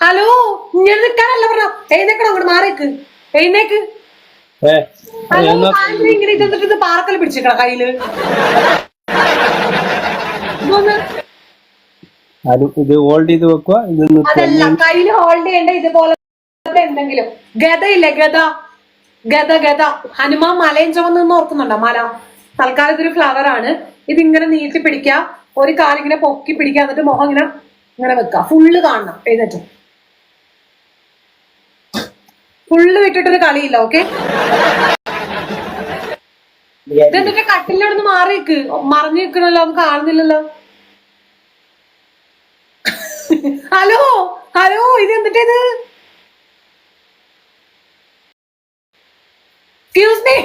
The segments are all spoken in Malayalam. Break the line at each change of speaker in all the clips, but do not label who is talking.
ഹലോ ഇങ്ങനെ നിൽക്കാനല്ല പറഞ്ഞ. എഴുന്നേക്കണം അങ്ങോട്ട് മാറിക്ക് എഴുന്നേക്ക്. ഹലോ ഇങ്ങനെ ഇരുന്നിട്ട് ഇത് പാറക്കൽ പിടിച്ചേക്കണ
കയ്യിൽ. ഇത് ഹോൾഡ് ചെയ്ത് വെക്കുക
അതല്ല കയ്യിൽ ഹോൾഡ് ചെയ്യേണ്ട ഇതുപോലെ എന്തെങ്കിലും. ഗതയില്ലേ ഗത ഗത ഗത ഹനുമാൻ മലയും ചുവന്ന് ഓർക്കുന്നുണ്ടോ മല? തൽക്കാലം ഇതൊരു ഫ്ലവർ ആണ്. ഇതിങ്ങനെ നീട്ടി പിടിക്ക ഒരു കാലിങ്ങനെ പൊക്കി പിടിക്കുക. എന്നിട്ട് മുഖം ഇങ്ങനെ ഇങ്ങനെ വെക്കുക. ഫുള്ള് കാണണം. എഴുന്നേറ്റ്. ഫുള്ള് വിട്ടിട്ടൊരു കളിയില്ല ഓക്കെ ഇതെന്നിട്ട് കട്ടിലോട് മാറി നിൽക്ക് മറിഞ്ഞു നിൽക്കണല്ലോ അത് കാണുന്നില്ലല്ലോ. ഹലോ ഹലോ ഇത് എന്നിട്ടേത് എക്സ്ക്യൂസ് മീ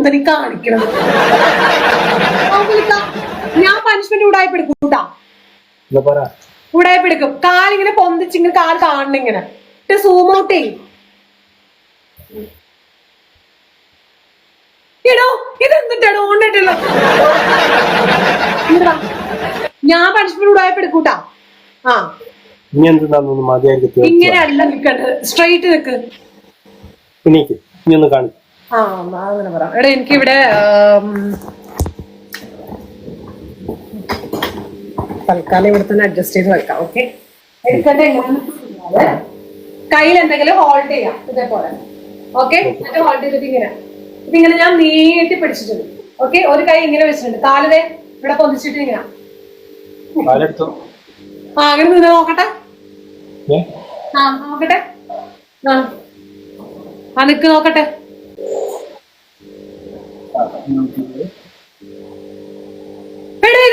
ഇയാൾ എന്താ നീ കാണിക്കണത്? ഞാൻ പനിഷ്മെന്റ് ഉടായ്പെടുക്കും ഉടായ്പെടുക്കും കൂട്ടാ കാലിങ്ങനെ പൊന്തിച്ചിങ്ങനെ കാൽ കാണണം ഇങ്ങനെ. എന്നിട്ട് സൂം ഔട്ട് ചെയ്യും. എടോ ഇതെന്തിട്ടാണോ ഓണിട്ടല്ലോ ഞാൻ പണിഷ്മെന്റ് ഉടായ്പെടുക്കൂട്ടാ ആ.
ഇനി എന്തെന്നാന്നൊന്ന് മതിയായിരിക്കും
ഇങ്ങനെ അല്ല നിക്കണ്ടത്. സ്ട്രൈറ്റ് നിക്ക്.
ഇനി ഒന്ന് കാണിക്കും.
ആ എന്നാ അങ്ങനെ പറ. എടാ എനിക്കിവിടെ തൽക്കാലം ഇവിടെ തന്നെ അഡ്ജസ്റ്റ് ചെയ്ത് വെക്കാം ഓക്കെ എടുക്കട്ടെ കയ്യിൽ എന്തെങ്കിലും ഹോൾഡ് ചെയ്യാം ഇതേപോലെ. ഓക്കെ എന്നിട്ട് ഹോൾഡ് ചെയ്തിട്ട് ഇങ്ങനെ. ഇതിങ്ങനെ ഞാൻ നീട്ടി പിടിച്ചിട്ടുണ്ട് ഓക്കെ ഒരു കൈ ഇങ്ങനെ വെച്ചിട്ടുണ്ട്. കാലതേ ഇവിടെ പൊന്നിച്ചിട്ട് ഇങ്ങനെ. ആ അങ്ങനെ നിന്ന് നോക്കട്ടെ. ആ നോക്കട്ടെ. ആ നിക്ക് നോക്കട്ടെ.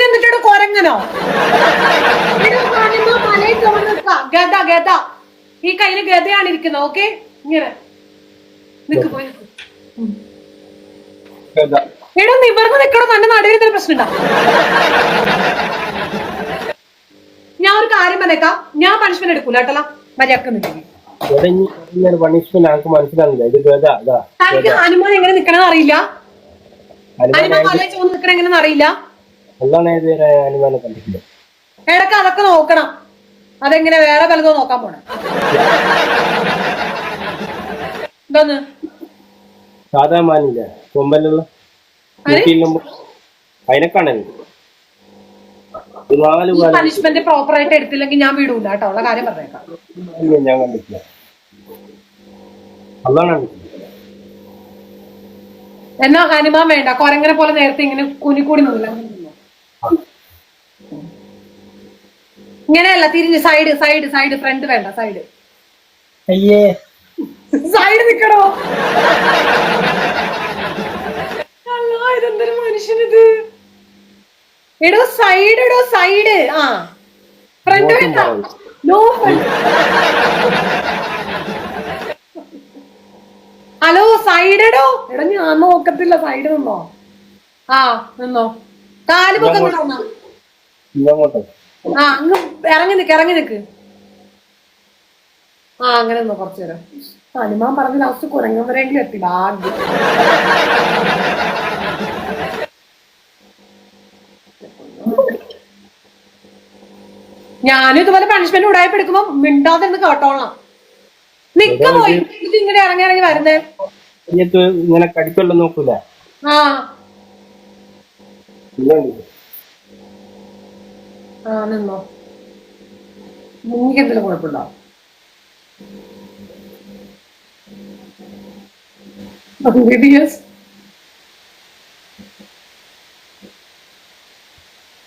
എന്നിട്ട് കൊരങ്ങനോ? ഗത ഗത ഈ കയ്യിൽ ഗതയാണ് ഇരിക്കുന്നത് ഓക്കെ? ഇങ്ങനെ. നിക്ക് പോയി. എടാ നിവർന്ന് നിക്കണോ? തന്നെ നടുവിൽ പ്രശ്നം ഉണ്ടാവും ഞാൻ ഒരു കാര്യം പറഞ്ഞേക്കാം. ഞാൻ പണിഷ്മെന്റ് എടുക്കൂല കേട്ടല്ല? മര്യാദയ്ക്ക് നിൽക്കുന്നു
പണിഷ്മെന്റ് മനസ്സിലാകുന്നില്ല ഇത്
എങ്ങനെ നിക്കണെന്ന് അറിയില്ല? അറിയില്ല. ഇടയ്ക്ക് അതൊക്കെ നോക്കണം. അതെങ്ങനെ വേറെ പലതോ നോക്കാൻ പോണേ. എന്തോന്ന്
സാധാ മാനില്ല. കൊമ്പലുള്ള
പണിഷ്മെന്റ് പ്രോപ്പർ ആയിട്ട് എടുത്തില്ലെങ്കിൽ ഞാൻ വിടൂല കേട്ടോ. ഉള്ള കാര്യം പറഞ്ഞേക്കാം.
ഞാൻ കണ്ടിട്ടില്ല. അതാണ് കണ്ടിട്ടില്ല.
എന്നാ ഹനുമാൻ വേണ്ട. കൊരങ്ങനെ പോലെ നേരത്തെ ഇങ്ങനെ കുനിക്കൂടി നിന്നില്ല. ഇങ്ങനെയല്ല തിരിഞ്ഞ് സൈഡ് സൈഡ് സൈഡ് ഫ്രണ്ട് വേണ്ട സൈഡ്
അയ്യേ.
സൈഡ് നിക്കണോ? അല്ലാ, ഇതെന്തൊരു മനുഷ്യനിത്? എടോ സൈഡ് എടോ സൈഡ് ആ. ഫ്രണ്ട് വേണ്ട. നോ ഫ്രണ്ട് ഹലോ സൈഡ് എടോ ഞാൻ നോക്കത്തില്ല. സൈഡ് നിന്നോ? ആ നിന്നോ. കാൽ പൊക്കം ആ അങ്ങ് ഇറങ്ങി നിക്ക് ഇറങ്ങി നിക്ക്. ആ അങ്ങനെ നിന്നോ കുറച്ചു നേരം. ഹനുമാൻ പറഞ്ഞ ലാസ്റ്റ് കുരങ്ങൻ വരെയെങ്കിലും എത്തി. ഭാഗ്യം ഞാനും ഇതുപോലെ പണിഷ്മെന്റ് ഉടായ്പ എടുക്കുമ്പോ മിണ്ടാതെ കേട്ടോളാം. നിക്ക പോയി. ഇങ്ങനെ ഇറങ്ങി ഇറങ്ങി വരുന്നേ.
എന്നിട്ട് ഇങ്ങനെ കടിക്കൊല്ലം നോക്കൂല?
എന്തെങ്കിലും കുഴപ്പമുണ്ടോ.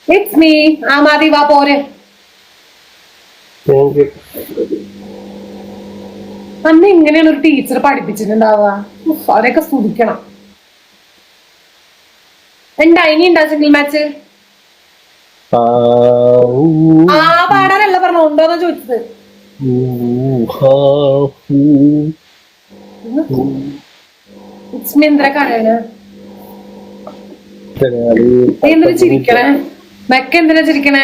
It's me. ആ മതി വാ പോരെ.
താങ്ക് യു
അന്ന് എങ്ങനെയാണ് ഒരു ടീച്ചർ പഠിപ്പിച്ചിട്ടുണ്ടാവുക. അവരെയൊക്കെ സ്തുതിക്കണം. എന്താ ഇനി ഉണ്ടാ സിംഗിൾ മാച്ച്
ആ
പാടാനല്ല പറഞ്ഞു ഉണ്ടോന്ന് ചോദിച്ചത്. എന്തിനാ ചിരിക്കണേ? മെക്ക എന്തിനാ ചിരിക്കണേ?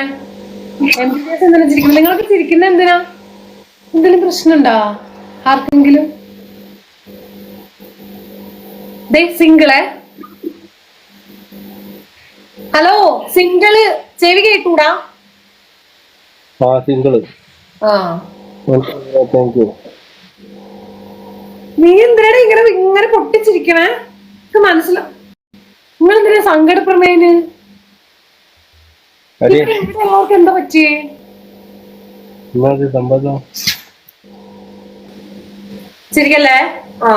എം എന്തിനാ ചിരിക്കണേ? നിങ്ങളൊക്കെ ചിരിക്കുന്ന എന്തിനാ? എന്തെങ്കിലും പ്രശ്നമുണ്ടാ? ആർക്കെങ്കിലും? സിംഗിളെ ഹലോ സിംഗിൾ ചെവി കേട്ടൂടാ?
ആ സിംഗിൾ
നീ എന്തിനാണ് ഇങ്ങനെ ഇങ്ങനെ പൊട്ടിച്ചിരിക്കണേ? മനസ്സിലാ നിങ്ങൾ എന്തിനാ സങ്കടപ്പെടുന്നതിന്?
അതെ.
എന്താ പറ്റിയേ?
നിങ്ങളത്
சிறியல ஆ.